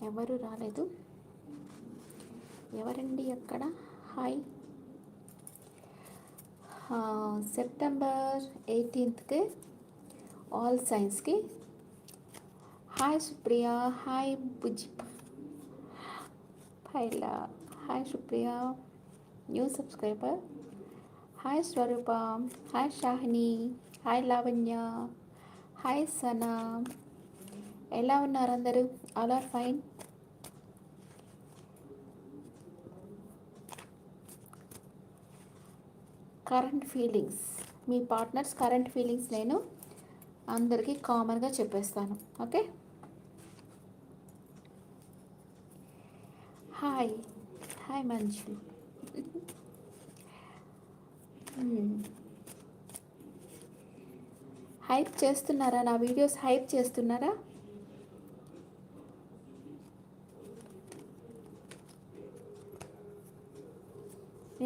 ఎవరు రాలేదు. ఎవరండి అక్కడ? హాయ్ సెప్టెంబర్ ఎయిటీన్త్కి ఆల్ సైన్స్కి hi Supriya hi Bujji Paila hi Supriya new subscriber hi Swarupa hi Shahini hi Lavanya hi Sana ఎలా ఉన్నారు అందరూ? All are fine. Current feelings. Me partners current feelings నేను అందరికీ కామన్గా చెప్పేస్తాను. Okay? Hi. Hi Manju. Hype చేస్తున్నారా? నా videos hype చేస్తున్నారా?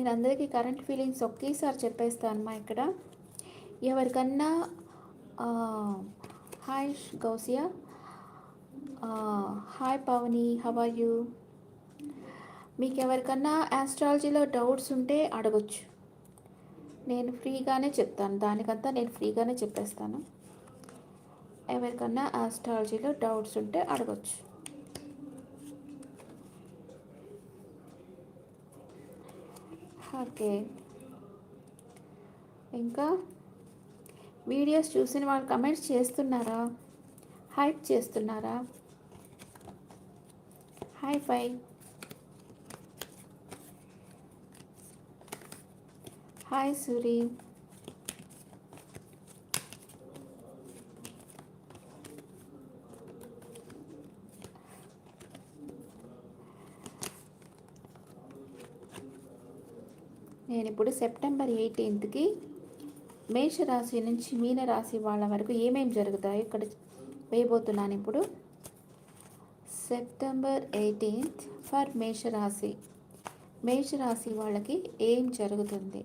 నేను అందరికీ కరెంట్ ఫీలింగ్స్ ఒకేసారి చెప్పేస్తాను అమ్మా ఇక్కడ. ఎవరికన్నా hi Gousia. Hi Pavani how are you? మీకు ఎవరికన్నా యాస్ట్రాలజీలో డౌట్స్ ఉంటే అడగొచ్చు. నేను ఫ్రీగానే చెప్తాను. దానికంతా నేను ఫ్రీగానే చెప్పేస్తాను. ఎవరికన్నా ఆస్ట్రాలజీలో డౌట్స్ ఉంటే అడగొచ్చు. ఓకే. ఇంకా? వీడియోస్ చూసిన వాళ్ళు కమెంట్స్ చేస్తున్నారా? హైప్ చేస్తున్నారా? హాయ్ ఫై. హాయ్ సూరి. నేను ఇప్పుడు సెప్టెంబర్ ఎయిటీన్త్కి మేషరాశి నుంచి మీనరాశి వాళ్ళ వరకు ఏమేమి జరుగుతాయో ఇక్కడ వేయబోతున్నాను ఇప్పుడు. సెప్టెంబర్ ఎయిటీన్త్ ఫర్ మేషరాశి. మేషరాశి వాళ్ళకి ఏం జరుగుతుంది?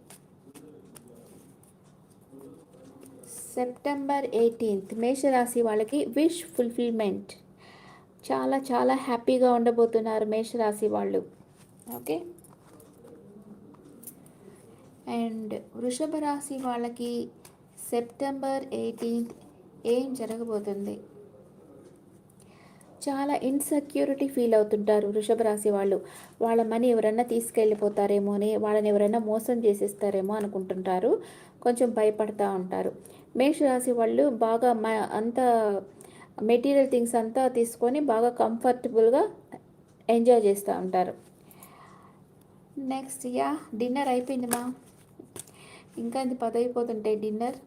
సెప్టెంబర్ ఎయిటీన్త్ మేషరాశి వాళ్ళకి విష్ ఫుల్ఫిల్మెంట్. చాలా చాలా హ్యాపీగా ఉండబోతున్నారు మేషరాశి వాళ్ళు. ఓకే? అండ్ వృషభ రాశి వాళ్ళకి సెప్టెంబర్ ఎయిటీన్త్ ఏం జరగబోతుంది? చాలా ఇన్సెక్యూరిటీ ఫీల్ అవుతుంటారు వృషభ రాశి వాళ్ళు. వాళ్ళ మనీ ఎవరన్నా తీసుకెళ్ళిపోతారేమో అని వాళ్ళని ఎవరైనా మోసం చేసేస్తారేమో అనుకుంటుంటారు. కొంచెం భయపడతా ఉంటారు. మేషరాశి వాళ్ళు బాగా మ అంతా మెటీరియల్ థింగ్స్ అంతా తీసుకొని బాగా కంఫర్టబుల్గా ఎంజాయ్ చేస్తూ ఉంటారు. నెక్స్ట్ యా డిన్నర్ అయిపోయింది మా. ఇంకా ఇది పదైపోతుంటాయి డిన్నర్.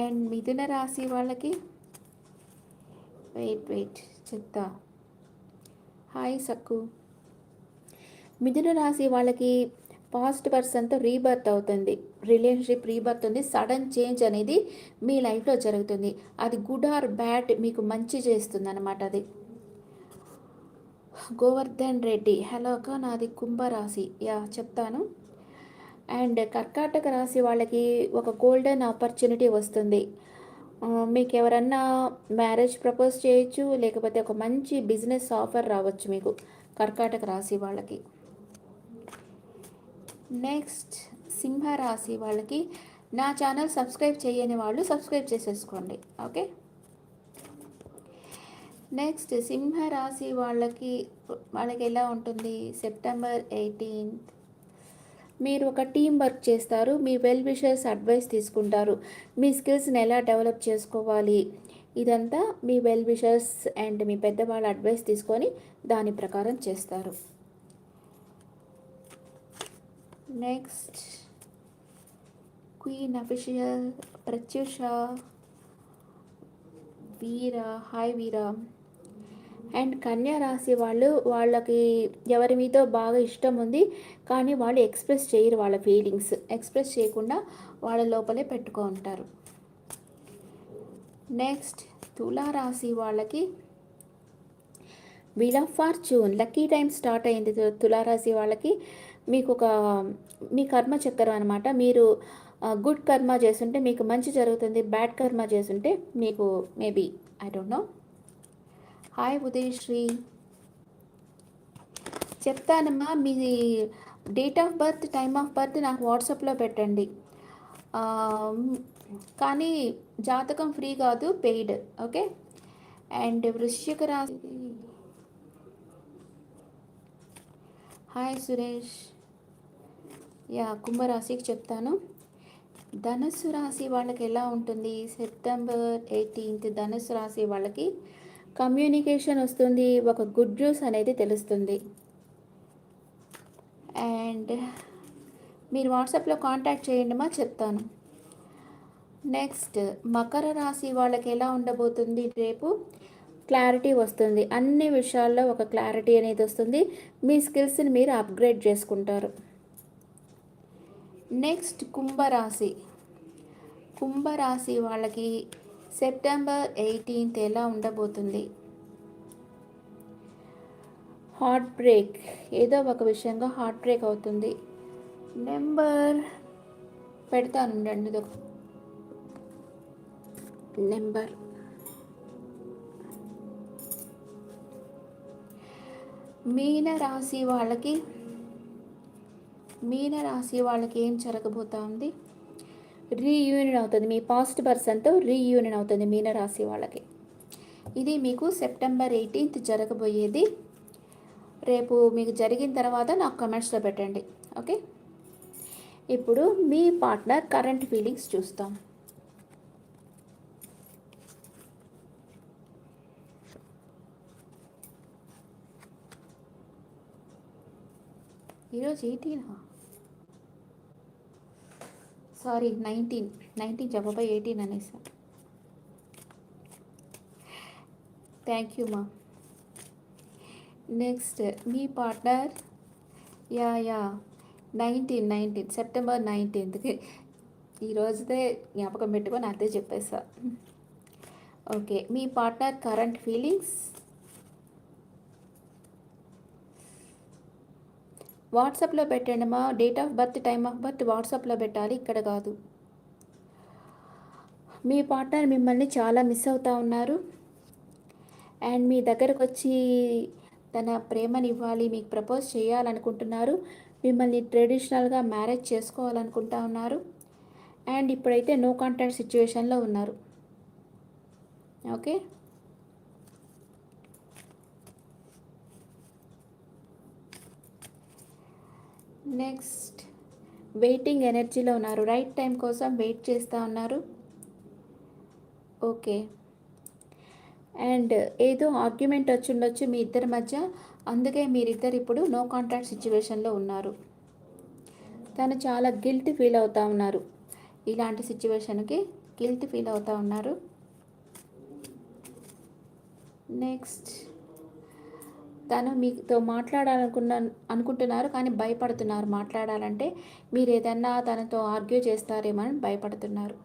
అండ్ మిథున రాశి వాళ్ళకి వెయిట్ వెయిట్ చెప్తా. హాయ్ సక్కు. మిథున రాశి వాళ్ళకి పాస్ట్ పర్సన్తో రీబర్త్ అవుతుంది. రిలేషన్షిప్ రీబర్త్ ఉంది. సడన్ చేంజ్ అనేది మీ లైఫ్లో జరుగుతుంది. అది గుడ్ ఆర్ బ్యాడ్ మీకు మంచి చేస్తుంది అనమాట అది. గోవర్ధన్ రెడ్డి హలో అక్క నాది కుంభరాశి. యా చెప్తాను. అండ్ కర్కాటక రాశి వాళ్ళకి ఒక గోల్డెన్ ఆపర్చునిటీ వస్తుంది. మీకు ఎవరన్నా మ్యారేజ్ ప్రపోజ్ చేయొచ్చు లేకపోతే ఒక మంచి బిజినెస్ ఆఫర్ రావచ్చు మీకు కర్కాటక రాశి వాళ్ళకి. నెక్స్ట్ సింహ రాశి వాళ్ళకి నా ఛానల్ సబ్స్క్రైబ్ చేయని వాళ్ళు సబ్స్క్రైబ్ చేసేసుకోండి. ఓకే నెక్స్ట్ సింహ రాశి వాళ్ళకి వాళ్ళకి ఎలా ఉంటుంది? సెప్టెంబర్ ఎయిటీన్త్ మీరు ఒక టీం వర్క్ చేస్తారు మీ వెల్ విషర్స్ అడ్వైస్ తీసుకుంటారు. మీ స్కిల్స్ని ఎలా డెవలప్ చేసుకోవాలి? ఇదంతా మీ వెల్ విషర్స్ అండ్ మీ పెద్దవాళ్ళ అడ్వైస్ తీసుకొని దాని ప్రకారం చేస్తారు. Next queen official Prathyusha Veera hi Veera. And Kanya రాశి వాళ్ళు వాళ్ళకి ఎవరి మీదో బాగా ఇష్టం ఉంది కానీ వాళ్ళు ఎక్స్ప్రెస్ చేయరు వాళ్ళ ఫీలింగ్స్. ఎక్స్ప్రెస్ చేయకుండా వాళ్ళ లోపలే పెట్టుకో ఉంటారు. నెక్స్ట్ తులారాశి వాళ్ళకి wheel of fortune lucky time start అయింది తులారాశి వాళ్ళకి. మీకు ఒక మీ కర్మ చక్రం అనమాట మీరు గుడ్ కర్మ చేస్తుంటే మీకు మంచి జరుగుతుంది బ్యాడ్ కర్మ చేస్తుంటే మీకు maybe I don't know. Hi Udayasri. చెప్తానమ్మా మీ date of birth time of birth నాకు వాట్సాప్లో పెట్టండి. కానీ జాతకం ఫ్రీ కాదు పెయిడ్ ఓకే అండ్ వృశ్చిక రాశి. హాయ్ సురేష్. యా కుంభరాశికి చెప్తాను. ధనుస్సు రాశి వాళ్ళకి ఎలా ఉంటుంది? సెప్టెంబర్ ఎయిటీన్త్ ధనుస్సు రాశి వాళ్ళకి కమ్యూనికేషన్ వస్తుంది ఒక గుడ్ న్యూస్ అనేది తెలుస్తుంది. అండ్ మీరు వాట్సాప్లో కాంటాక్ట్ చేయండి మా చెప్తాను. నెక్స్ట్ మకర రాశి వాళ్ళకి ఎలా ఉండబోతుంది? రేపు క్లారిటీ వస్తుంది. అన్ని విషయాల్లో ఒక క్లారిటీ అనేది వస్తుంది. మీ స్కిల్స్ని మీరు అప్గ్రేడ్ చేసుకుంటారు. నెక్స్ట్ కుంభరాశి. కుంభరాశి వాళ్ళకి సెప్టెంబర్ ఎయిటీన్త్ ఎలా ఉండబోతుంది? Heart break. ఏదో ఒక విషయంగా హార్ట్ బ్రేక్ అవుతుంది. నెంబర్ పెడతాను ఉండండి ఇది ఒక నెంబర్. మీన రాశి వాళ్ళకి మీన రాశి వాళ్ళకి ఏం జరగబోతా ఉంది? రీయూనియన్ అవుతుంది. మీ పాస్ట్ పర్సన్తో రీయూనియన్ అవుతుంది మీన రాశి వాళ్ళకి. ఇది మీకు సెప్టెంబర్ ఎయిటీన్త్ జరగబోయేది. రేపు మీకు జరిగిన తర్వాత నాకు కమెంట్స్లో పెట్టండి. ఓకే? ఇప్పుడు మీ పార్ట్నర్ కరెంట్ ఫీలింగ్స్ చూస్తాం. ఈరోజు ఎయిటీనా సారీ నైన్టీన్ నైన్టీన్ జవాబై ఎయిటీన్ అనేసా. థ్యాంక్ యూ మా నెక్స్ట్ మీ partner yeah yeah nineteen nineteen September నైన్టీన్త్కి ఈరోజుదే జ్ఞాపకం పెట్టుకొని అదే చెప్పేసా. ఓకే మీ పార్ట్నర్ కరెంట్ ఫీలింగ్స్ వాట్సాప్లో పెట్టండి మా date of birth time of birth వాట్సాప్లో పెట్టాలి. ఇక్కడ కాదు. మీ పార్ట్నర్ మిమ్మల్ని చాలా మిస్ అవుతూ ఉన్నారు. అండ్ మీ దగ్గరకు వచ్చి తన ప్రేమని ఇవ్వాలి మీకు ప్రపోజ్ చేయాలనుకుంటున్నారు. మిమ్మల్ని ట్రెడిషనల్గా మ్యారేజ్ చేసుకోవాలనుకుంటా ఉన్నారు. అండ్ ఇప్పుడైతే నో కాంటాక్ట్ సిచ్యువేషన్లో ఉన్నారు. ఓకే నెక్స్ట్ వెయిటింగ్ ఎనర్జీలో ఉన్నారు. రైట్ టైం కోసం వెయిట్ చేస్తూ ఉన్నారు. ఓకే అండ్ ఏదో ఆర్గ్యుమెంట్ వచ్చి ఉండొచ్చు మీ ఇద్దరి మధ్య. అందుకే మీరిద్దరు ఇప్పుడు నో కాంట్రాక్ట్ సిచ్యువేషన్లో ఉన్నారు. తను చాలా గిల్ట్ ఫీల్ అవుతా ఉన్నారు. ఇలాంటి సిచ్యువేషన్కి గిల్ట్ ఫీల్ అవుతా ఉన్నారు. నెక్స్ట్ తను మీతో మాట్లాడాలనుకున్న అనుకుంటున్నారు కానీ భయపడుతున్నారు. మాట్లాడాలంటే మీరు ఏదన్నా తనతో ఆర్గ్యూ చేస్తారేమో అని భయపడుతున్నారు.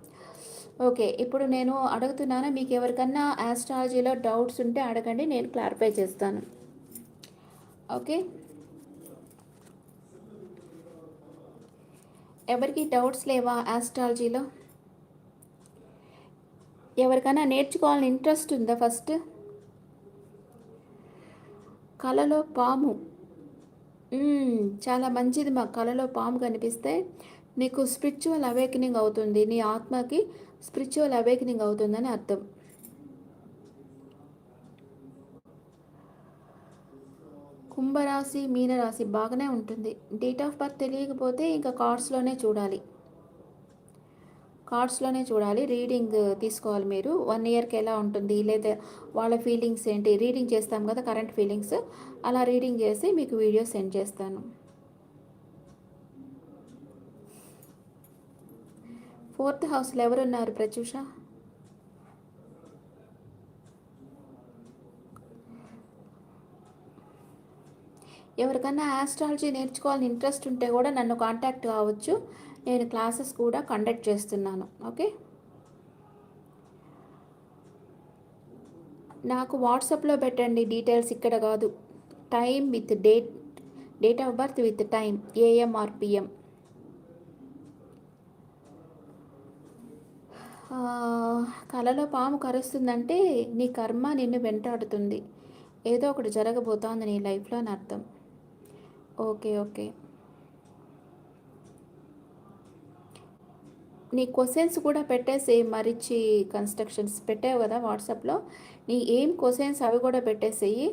ఓకే ఇప్పుడు నేను అడుగుతున్నాను. మీకు ఎవరికన్నా ఆస్ట్రాలజీలో డౌట్స్ ఉంటే అడగండి. నేను క్లారిఫై చేస్తాను. ఓకే? ఎవరికి డౌట్స్ లేవా ఆస్ట్రాలజీలో? ఎవరికైనా నేర్చుకోవాలని ఇంట్రెస్ట్ ఉందా ఫస్ట్? కలలో పాము. చాలా మంచిది మా కలలో పాము కనిపిస్తే నీకు స్పిరిచువల్ అవేకనింగ్ అవుతుంది. నీ ఆత్మకి స్పిరిచువల్ అవేకనింగ్ అవుతుందని అర్థం. కుంభరాశి మీనరాశి బాగానే ఉంటుంది. డేట్ ఆఫ్ బర్త్ తెలియకపోతే ఇంకా కార్డ్స్లోనే చూడాలి. కార్డ్స్లోనే చూడాలి. రీడింగ్ తీసుకోవాలి మీరు. వన్ ఇయర్కి ఎలా ఉంటుంది? లేదా వాళ్ళ ఫీలింగ్స్ ఏంటి? రీడింగ్ చేస్తాం కదా కరెంట్ ఫీలింగ్స్. అలా రీడింగ్ చేసి మీకు వీడియో సెండ్ చేస్తాను. ఫోర్త్ హౌస్లో ఎవరున్నారు ప్రత్యూష? ఎవరికన్నా ఆస్ట్రాలజీ నేర్చుకోవాలని ఇంట్రెస్ట్ ఉంటే కూడా నన్ను కాంటాక్ట్ కావచ్చు. నేను క్లాసెస్ కూడా కండక్ట్ చేస్తున్నాను. ఓకే? నాకు వాట్సాప్లో పెట్టండి డీటెయిల్స్ ఇక్కడ కాదు. Time with date date of birth with time AM or PM. కలలో పాము కరుస్తుందంటే నీ కర్మ నిన్ను వెంటాడుతుంది. ఏదో ఒకటి జరగబోతోంది నీ లైఫ్లో అని అర్థం. Okay okay. నీ క్వశ్చన్స్ కూడా పెట్టేసి మరిచి కన్స్ట్రక్షన్స్ పెట్టావు కదా వాట్సాప్లో నీ ఏం క్వశ్చన్స్ అవి కూడా పెట్టేసేయి.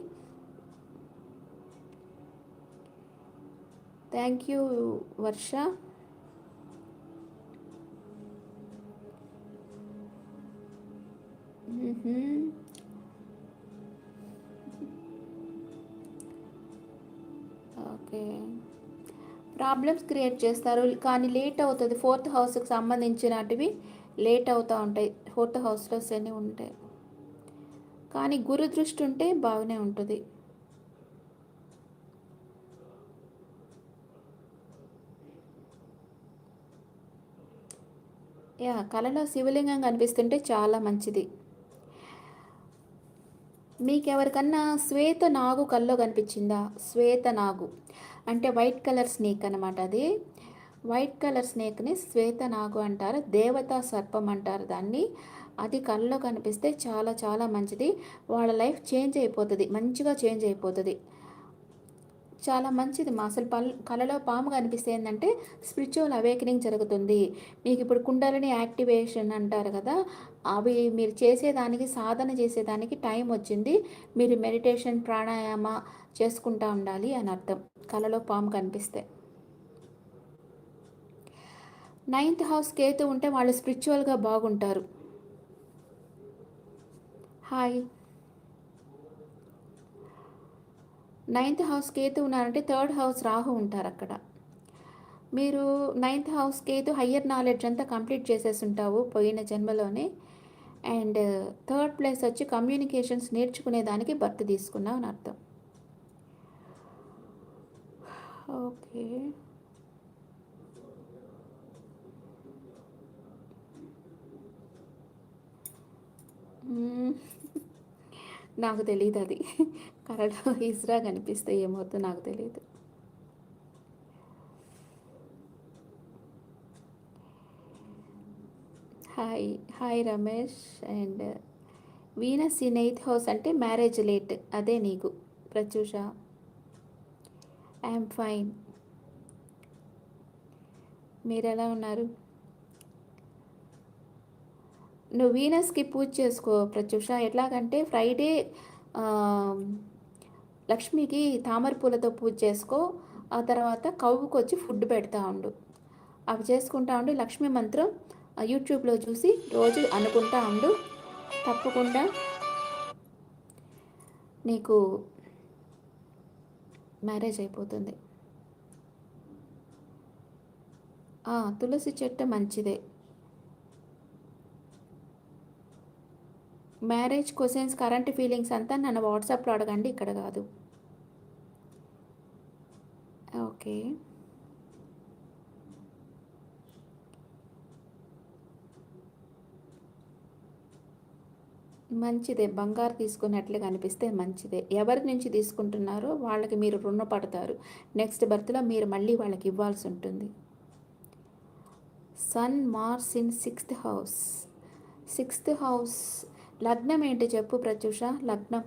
Thank you Varsha okay problems create చేస్తారు. కానీ లేట్ అవుతుంది. ఫోర్త్ హౌస్కి సంబంధించినటివి లేట్ అవుతూ ఉంటాయి. ఫోర్త్ హౌస్లో శని ఉంటాయి కానీ గురు దృష్టి ఉంటే బాగానే ఉంటుంది. యా కళలో శివలింగం కనిపిస్తుంటే చాలా మంచిది. మీకెవరికన్నా శ్వేత నాగు కల్లో కనిపించిందా? శ్వేత నాగు. అంటే వైట్ కలర్ స్నేక్ అనమాట అది. వైట్ కలర్ స్నేక్ని శ్వేత నాగు అంటారు దేవతా సర్పం అంటారు దాన్ని. అది కళ్ళలో కనిపిస్తే చాలా చాలా మంచిది. వాళ్ళ లైఫ్ చేంజ్ అయిపోతుంది మంచిగా చేంజ్ అయిపోతుంది. చాలా మంచిది. మా అసలు పల్ కళలో పాము కనిపిస్తే ఏంటంటే స్పిరిచువల్ అవేకనింగ్ జరుగుతుంది. మీకు ఇప్పుడు కుండలని యాక్టివేషన్ అంటారు కదా అవి మీరు చేసేదానికి సాధన చేసేదానికి టైం వచ్చింది. మీరు మెడిటేషన్ ప్రాణాయామ చేసుకుంటా ఉండాలి అని అర్థం. కళలో పాము కనిపిస్తే. నైన్త్ హౌస్ కేతు ఉంటే వాళ్ళు స్పిరిచువల్గా బాగుంటారు. హాయ్. నైన్త్ హౌస్ కేతు ఉన్నారంటే థర్డ్ హౌస్ రాహు ఉంటారు అక్కడ. మీరు ninth house Ketu higher knowledge అంతా కంప్లీట్ చేసేసి ఉంటావు పోయిన జన్మలోనే. అండ్ థర్డ్ ప్లేస్ వచ్చి కమ్యూనికేషన్స్ నేర్చుకునేదానికి బర్త్ తీసుకున్నావు అని అర్థం. ఓకే. నాకు తెలియదు అది. కరెక్ట్ ఇస్రా కనిపిస్తే ఏమవుతుందో నాకు తెలియదు hi hi Ramesh and Veena in house అంటే మ్యారేజ్ లేట్. అదే నీకు. Prathyusha I'm fine. మీరు ఎలా ఉన్నారు? నువ్వు వీనస్కి పూజ చేసుకో ప్రత్యూష. ఎట్లాగంటే ఫ్రైడే లక్ష్మికి తామర పూలతో పూజ చేసుకో. ఆ తర్వాత కవ్వుకు వచ్చి ఫుడ్ పెడతా ఉండు. అవి చేసుకుంటా ఉండు. లక్ష్మీ మంత్రం యూట్యూబ్లో చూసి రోజు అనుకుంటా ఉండు. తప్పకుండా నీకు మ్యారేజ్ అయిపోతుంది. తులసి చెట్టు మంచిదే. మ్యారేజ్ క్వశ్చన్స్ కరెంట్ ఫీలింగ్స్ అంతా నన్ను వాట్సాప్లో అడగండి ఇక్కడ కాదు. ఓకే. మంచిదే బంగారు తీసుకున్నట్లే కనిపిస్తే మంచిదే. ఎవరి నుంచి తీసుకుంటున్నారో వాళ్ళకి మీరు రుణపడతారు. నెక్స్ట్ బర్త్లో మీరు మళ్ళీ వాళ్ళకి ఇవ్వాల్సి ఉంటుంది. Sun Mars in sixth house. Sixth house. లగ్నం ఏంటి చెప్పు ప్రత్యూష? లగ్నం.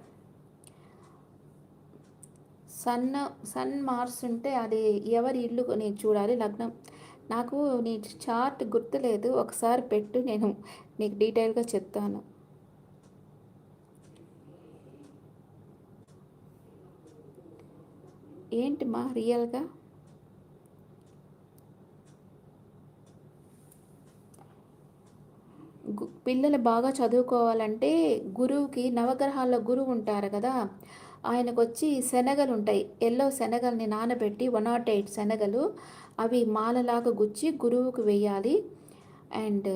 సన్ సన్ మార్స్ ఉంటే అది ఎవరి ఇల్లు నేను చూడాలి? లగ్నం. నాకు నీ చార్ట్ గుర్తులేదు. ఒకసారి పెట్టు నేను నీకు డీటెయిల్గా చెప్తాను. ఏంటి మా రియల్గా పిల్లలు బాగా చదువుకోవాలంటే గురువుకి నవగ్రహాల్లో గురువు ఉంటారు కదా ఆయనకు వచ్చి శనగలు ఉంటాయి ఎల్లో శనగల్ని నానబెట్టి వన్ నాట్ ఎయిట్ శనగలు అవి మాలలాగా గుచ్చి గురువుకు వేయాలి. అండ్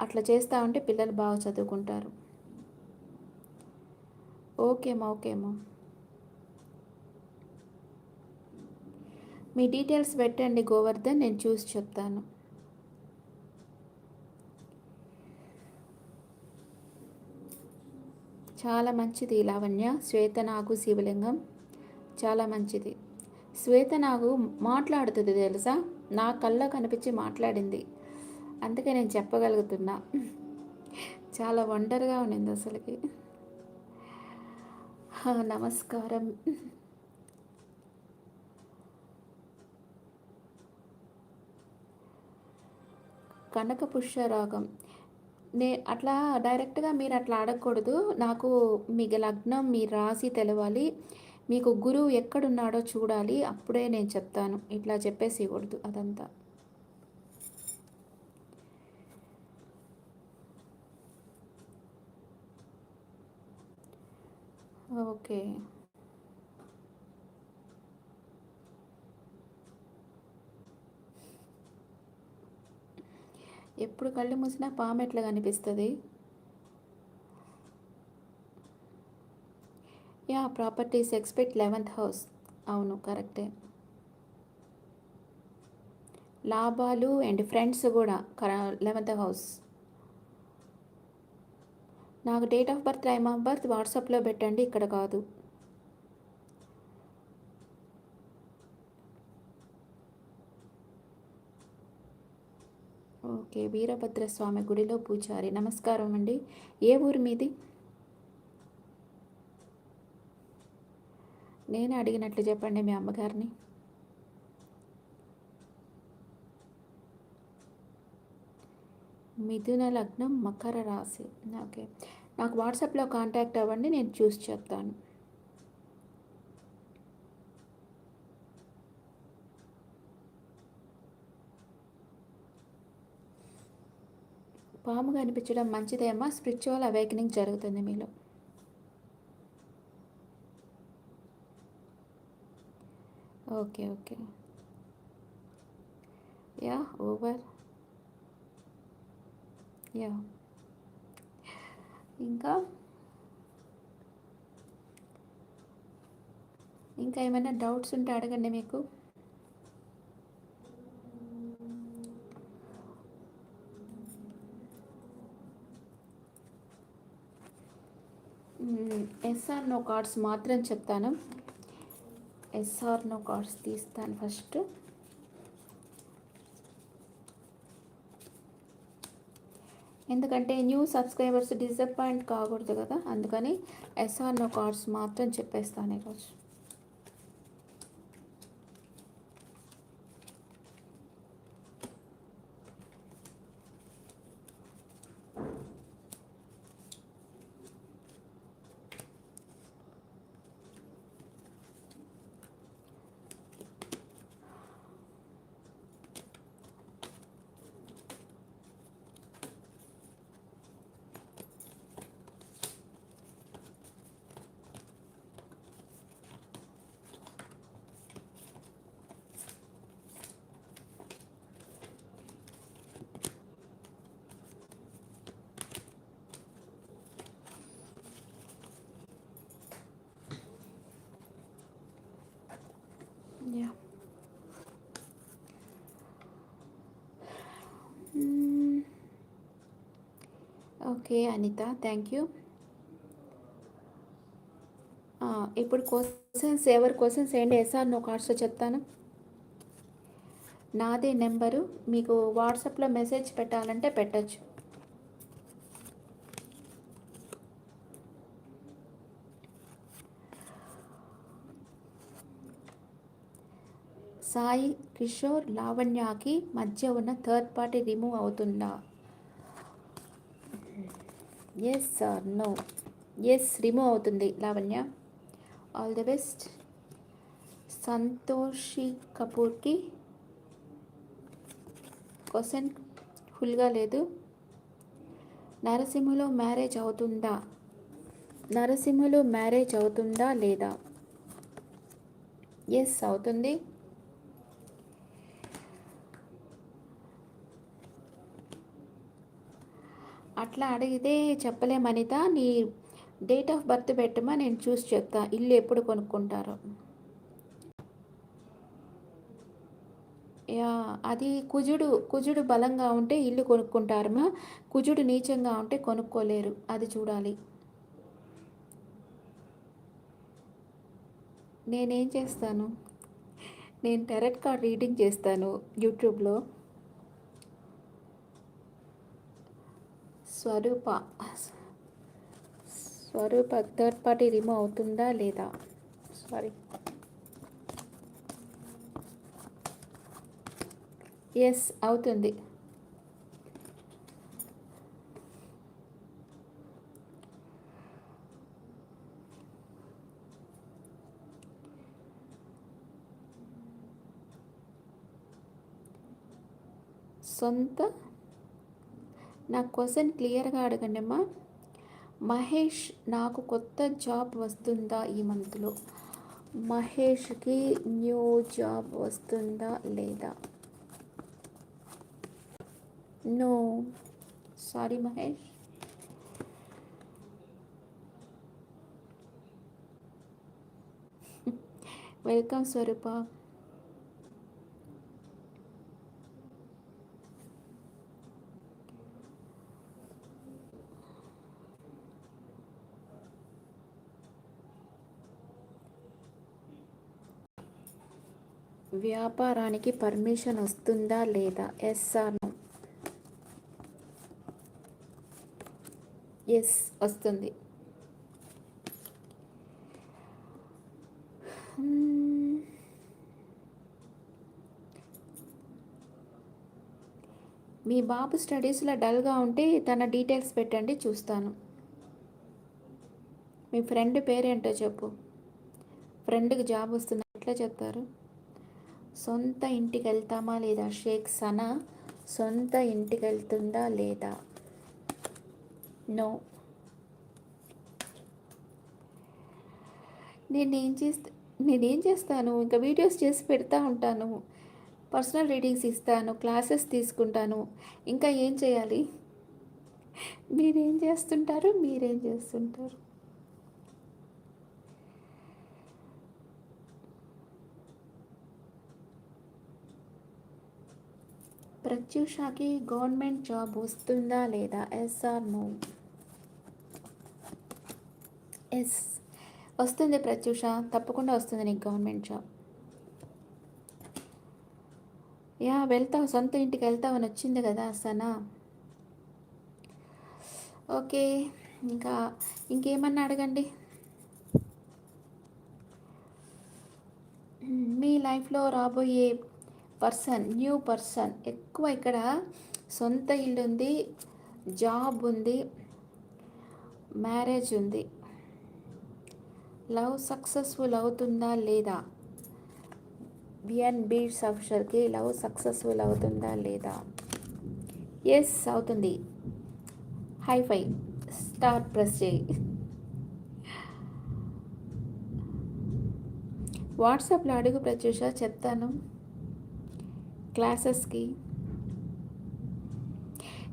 అట్లా చేస్తూ ఉంటే పిల్లలు బాగా చదువుకుంటారు. ఓకేమా ఓకేమా మీ డీటెయిల్స్ పెట్టండి గోవర్ధన్ నేను చూసి చెప్తాను. చాలా మంచిది లావణ్య. శ్వేతనాగు శివలింగం. చాలా మంచిది. శ్వేతనాగు మాట్లాడుతుంది తెలుసా? నా కళ్ళ కనిపించి మాట్లాడింది. అందుకే నేను చెప్పగలుగుతున్నా. చాలా వండర్గా ఉండింది అసలుకి. నమస్కారం. కనక పుష్యరాగం నే అట్లా డైరెక్ట్గా మీరు అట్లా అడగకూడదు నాకు మీ లగ్నం మీ రాశి తెలవాలి. మీకు గురువు ఎక్కడున్నాడో చూడాలి. అప్పుడే నేను చెప్తాను. ఇట్లా చెప్పేసి ఇవ్వకూడదు అదంతా. ఓకే. ఎప్పుడు కళ్ళు మూసినా పాము ఎట్లా కనిపిస్తుంది? Yeah properties expect eleventh house. అవును కరెక్టే. లాభాలు అండ్ ఫ్రెండ్స్ కూడా లెవెంత్ హౌస్. నాకు date of birth time of birth వాట్సాప్లో పెట్టండి ఇక్కడ కాదు. ఓకే వీరభద్రస్వామి గుడిలో పూజారి నమస్కారం అండి. ఏ ఊరు మీది? నేను అడిగినట్లు చెప్పండి మీ అమ్మగారిని. మిథున లగ్నం మకర రాశి. ఓకే. నాకు వాట్సాప్లో కాంటాక్ట్ అవ్వండి నేను చూసి చెప్తాను. పాముగా కనిపించడం మంచిదేమో. స్పిరిచువల్ అవేకనింగ్ జరుగుతుంది మీలో. Okay okay. Yeah over. Yeah. ఇంకా? ఇంకా ఏమైనా డౌట్స్ ఉంటే అడగండి మీకు. ఎస్ఆర్ నో కార్డ్స్ మాత్రం చెప్తాను. ఎస్ఆర్ నో కార్డ్స్ తీస్తాను ఫస్ట్. ఎందుకంటే న్యూ సబ్స్క్రైబర్స్ డిసప్పాయింట్ కాకూడదు కదా అందుకని ఎస్ఆర్ నో కార్డ్స్ మాత్రం చెప్పేస్తాను ఈరోజు. Yeah okay Anitha thank you ఇప్పుడు క్వశ్చన్స్ ఎవరి క్వశ్చన్స్ ఏంటి? ఎస్ఆర్ నో కార్డ్స్ చెప్తాను. నాదే నెంబరు. మీకు వాట్సాప్లో మెసేజ్ పెట్టాలంటే పెట్టచ్చు. సాయి కిషోర్ లావణ్యకి మధ్య ఉన్న థర్డ్ పార్టీ రిమూవ్ అవుతుందా? Yes sir no yes remove అవుతుంది Lavanya. All the best Santoshi కపూర్కి question ఫుల్గా లేదు. నరసింహలో మ్యారేజ్ అవుతుందా? నరసింహలో మ్యారేజ్ అవుతుందా లేదా? ఎస్ అవుతుంది. అట్లా అడిగితే చెప్పలేమనిత నీ డేట్ ఆఫ్ బర్త్ పెట్టమా నేను చూసి చెప్తా. ఇల్లు ఎప్పుడు కొనుక్కుంటారో. యా అది కుజుడు కుజుడు బలంగా ఉంటే ఇల్లు కొనుక్కుంటారమ్మా. కుజుడు నీచంగా ఉంటే కొనుక్కోలేరు. అది చూడాలి. నేనేం చేస్తాను? నేను టెరెట్ కార్డ్ రీడింగ్ చేస్తాను యూట్యూబ్లో. Swarupa Swarupa third party remove అవుతుందా లేదా? సారీ ఎస్ అవుతుంది. సొంత నా క్వశ్చన్ క్లియర్గా అడగండి అమ్మా. మహేష్ నాకు కొత్త జాబ్ వస్తుందా ఈ మంత్లో? మహేష్కి న్యూ జాబ్ వస్తుందా లేదా? No. Sorry Mahesh. Welcome Swarupa. వ్యాపారానికి పర్మిషన్ వస్తుందా లేదా? ఎస్ఆర్ ఎస్ వస్తుంది. Hmm. మీ బాబు స్టడీస్లో డల్గా ఉంటే తన డీటెయిల్స్ పెట్టండి చూస్తాను. మీ ఫ్రెండ్ పేరేంటో చెప్పు. ఫ్రెండ్కి జాబ్ వస్తుంది? ఎట్లా చెప్తారు? సొంత ఇంటికి వెళ్తామా లేదా? షేక్ సనా సొంత ఇంటికి వెళ్తుందా లేదా? నో. నేనేం చేస్తా నేనేం చేస్తాను? ఇంకా వీడియోస్ చేసి పెడతా ఉంటాను. పర్సనల్ రీడింగ్స్ ఇస్తాను క్లాసెస్ తీసుకుంటాను. ఇంకా ఏం చేయాలి? మీరేం చేస్తుంటారు? మీరేం చేస్తుంటారు? ప్రత్యూషకి గవర్నమెంట్ జాబ్ వస్తుందా లేదా? Yes or no. ఎస్. వస్తుంది ప్రత్యూష. తప్పకుండా వస్తుంది నీకు గవర్నమెంట్ జాబ్. యా వెళ్తావు. సొంత ఇంటికి వెళ్తావని వచ్చింది కదా సనా. ఓకే. ఇంకా ఇంకేమన్నా అడగండి? మీ లైఫ్లో రాబోయే పర్సన్ న్యూ పర్సన్. ఎక్కువ ఇక్కడ సొంత ఇల్లు ఉంది జాబ్ ఉంది మ్యారేజ్ ఉంది. లవ్ సక్సెస్ఫుల్ అవుతుందా లేదా? బిఎన్ బీడ్స్ ఆఫీసర్కి లవ్ సక్సెస్ఫుల్ అవుతుందా లేదా? ఎస్ అవుతుంది. హై ఫై స్టార్ ప్రెస్ చేయి. వాట్సాప్లో అడుగు ప్రత్యూష చెప్తాను. క్లాసెస్కి.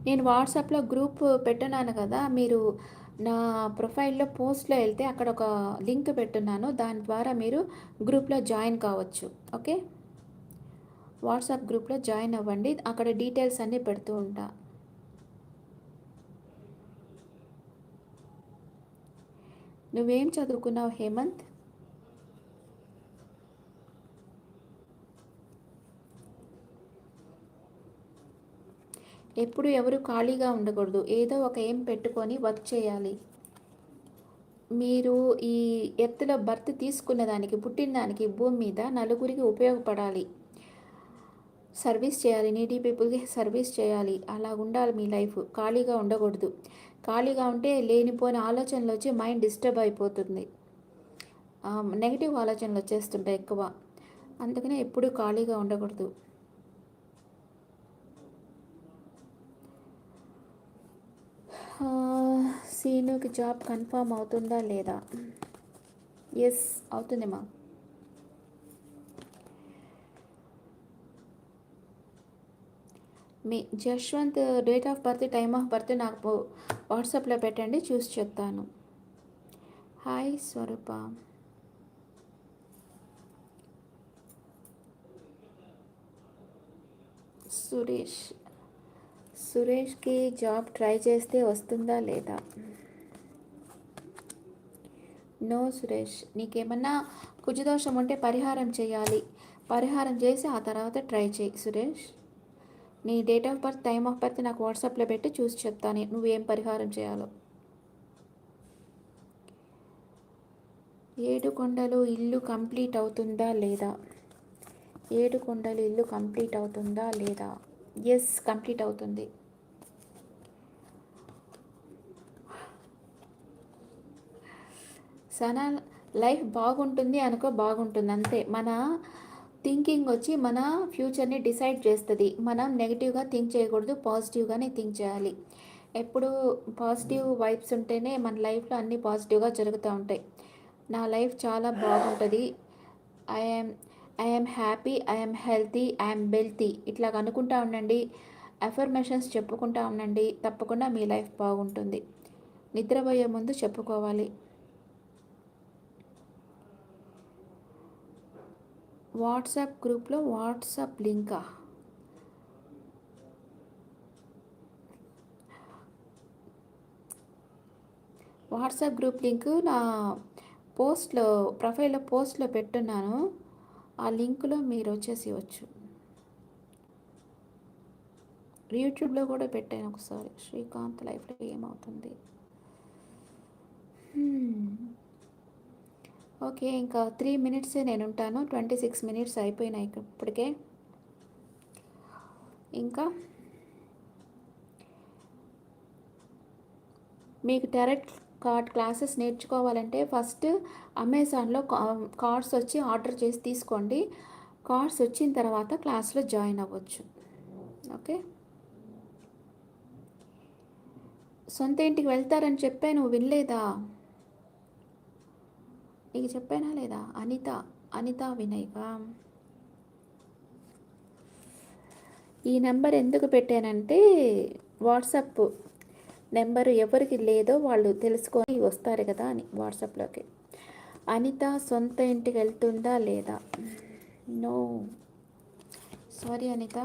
నేను వాట్సాప్లో గ్రూప్ పెట్టున్నాను కదా మీరు నా ప్రొఫైల్లో పోస్ట్లో వెళ్తే అక్కడ ఒక లింక్ పెట్టున్నాను దాని ద్వారా మీరు గ్రూప్లో జాయిన్ కావచ్చు ఓకే? వాట్సాప్ గ్రూప్లో జాయిన్ అవ్వండి అక్కడ డీటెయిల్స్ అన్నీ పెడుతూ ఉంటా. నువ్వేం చదువుకున్నావు హేమంత్? ఎప్పుడు ఎవరు ఖాళీగా ఉండకూడదు. ఏదో ఒక ఏం పెట్టుకొని వర్క్ చేయాలి. మీరు ఈ ఎత్తులో బర్త్ తీసుకున్న దానికి పుట్టిన దానికి భూమి మీద నలుగురికి ఉపయోగపడాలి. సర్వీస్ చేయాలి. నీటి పీపుల్కి సర్వీస్ చేయాలి. అలా ఉండాలి మీ లైఫ్. ఖాళీగా ఉండకూడదు. ఖాళీగా ఉంటే లేనిపోయిన ఆలోచనలు వచ్చి మైండ్ డిస్టర్బ్ అయిపోతుంది. నెగిటివ్ ఆలోచనలు వచ్చేస్తుంటాయి ఎక్కువ. అందుకనే ఎప్పుడూ ఖాళీగా ఉండకూడదు. సీనుకి జాబ్ కన్ఫామ్ అవుతుందా లేదా? ఎస్ అవుతుందిమా మీ. Jashwanth date of birth time of birth నాకు వాట్సాప్లో పెట్టండి చూసి చెప్తాను. హాయ్ స్వరూప. సురేష్. సురేష్కి జాబ్ ట్రై చేస్తే వస్తుందా లేదా? నో సురేష్ నీకేమన్నా కుజదోషం ఉంటే పరిహారం చేయాలి. పరిహారం చేసి ఆ తర్వాత ట్రై చేయి. సురేష్ నీ date of birth time of birth నాకు వాట్సాప్లో పెట్టి చూసి చెప్తాను. నువ్వేం పరిహారం చేయాలో? ఏడుకొండలు ఇల్లు కంప్లీట్ అవుతుందా లేదా? ఏడుకొండలు ఇల్లు కంప్లీట్ అవుతుందా లేదా? ఎస్ కంప్లీట్ అవుతుంది. సనా లైఫ్ బాగుంటుంది అనుకో బాగుంటుంది అంతే. మన థింకింగ్ వచ్చి మన ఫ్యూచర్ని డిసైడ్ చేస్తుంది. మనం నెగిటివ్గా థింక్ చేయకూడదు పాజిటివ్గానే థింక్ చేయాలి. ఎప్పుడు పాజిటివ్ వైబ్స్ ఉంటేనే మన లైఫ్లో అన్నీ పాజిటివ్గా జరుగుతూ ఉంటాయి. నా లైఫ్ చాలా బాగుంటుంది. I'm I'm happy I'm healthy I'm wealthy. ఇట్లా అనుకుంటా ఉండండి. అఫర్మేషన్స్ చెప్పుకుంటా ఉండండి. తప్పకుండా మీ లైఫ్ బాగుంటుంది. నిద్రపోయే ముందు చెప్పుకోవాలి. వాట్సాప్ గ్రూప్లో వాట్సాప్ లింకా? వాట్సాప్ గ్రూప్ లింక్ నా పోస్ట్లో ప్రొఫైల్లో పోస్ట్లో పెట్టున్నాను. ఆ లింక్లో మీరు వచ్చేసి వచ్చు యూట్యూబ్లో కూడా పెట్టాను ఒకసారి. శ్రీకాంత్ లైఫ్లో ఏమవుతుంది? ఓకే ఇంకా త్రీ మినిట్సే నేను ఉంటాను ట్వంటీ సిక్స్ మినిట్స్ అయిపోయినాయి ఇప్పటికే. ఇంకా మీకు డైరెక్ట్ కార్డ్ క్లాసెస్ నేర్చుకోవాలంటే ఫస్ట్ అమెజాన్లో కార్డ్స్ వచ్చి ఆర్డర్ చేసి తీసుకోండి. కార్డ్స్ వచ్చిన తర్వాత క్లాస్లో జాయిన్ అవ్వచ్చు. ఓకే? సొంత ఇంటికి వెళ్తారని చెప్పాను నువ్వు వినలేదా? నీకు చెప్పానా లేదా? అనిత అనిత వినయ్గా ఈ నెంబర్ ఎందుకు పెట్టానంటే వాట్సాప్ నెంబర్ ఎవరికి లేదో వాళ్ళు తెలుసుకొని వస్తారు కదా అని వాట్సాప్లోకి. అనిత సొంత ఇంటికి వెళ్తుందా లేదా? No. Sorry Anitha.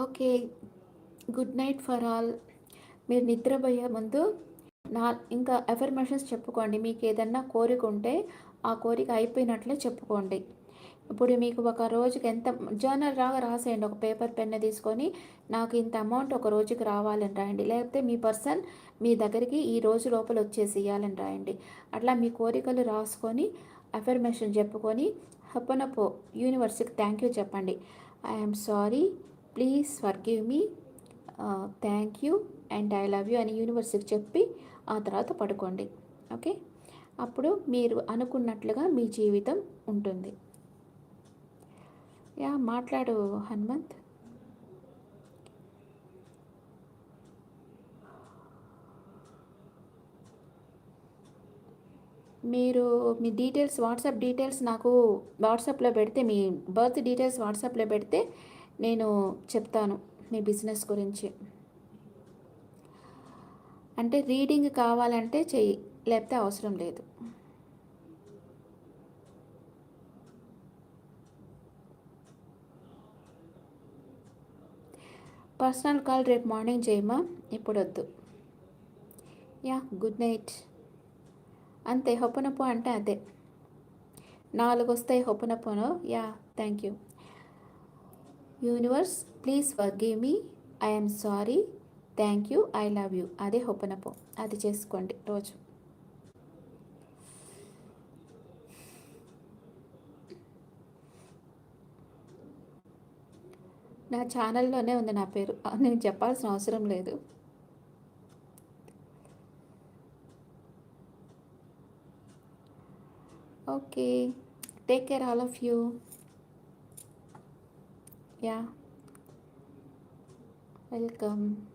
Okay good night for all. మీరు నిద్రపోయే ముందు నా ఇంకా అఫర్మేషన్స్ చెప్పుకోండి. మీకు ఏదన్నా కోరిక ఉంటే ఆ కోరిక అయిపోయినట్లే చెప్పుకోండి. ఇప్పుడు మీకు ఒక రోజుకి ఎంత జర్నల్ రాగా రాసేయండి. ఒక పేపర్ పెన్ను తీసుకొని నాకు ఇంత అమౌంట్ ఒక రోజుకి రావాలని రాయండి. లేకపోతే మీ పర్సన్ మీ దగ్గరికి ఈ రోజు లోపల వచ్చేసి ఇవ్వాలని రాయండి. అట్లా మీ కోరికలు రాసుకొని అఫర్మేషన్ చెప్పుకొని హప్పనపో యూనివర్స్కి థ్యాంక్ యూ చెప్పండి. I'm sorry please forgive me thank you and I love you అని యూనివర్స్కి చెప్పి ఆ తర్వాత పడుకోండి. ఓకే అప్పుడు మీరు అనుకున్నట్లుగా మీ జీవితం ఉంటుంది. యా మాట్లాడు హనుమంత్. మీరు మీ డీటెయిల్స్ వాట్సాప్ డీటెయిల్స్ నాకు వాట్సాప్లో పెడితే మీ బర్త్ డీటెయిల్స్ వాట్సాప్లో పెడితే నేను చెప్తాను మీ బిజినెస్ గురించి. అంటే రీడింగ్ కావాలంటే చెయ్యి లేకపోతే అవసరం లేదు. పర్సనల్ కాల్ రేపు మార్నింగ్ చేయమా? ఇప్పుడు వద్దు యా గుడ్ నైట్. అంతే హొప్పనప్పు అంటే అదే నాలుగు వస్తాయి హొప్పనప్పును? Yeah thank you universe please give me. I'm sorry. Thank you. I love you. అదే హొప్పనపో అది చేసుకోండి రోజు. నా ఛానల్లోనే ఉంది నా పేరు. నేను చెప్పాల్సిన అవసరం లేదు. Okay. Take care all of you. Yeah. Welcome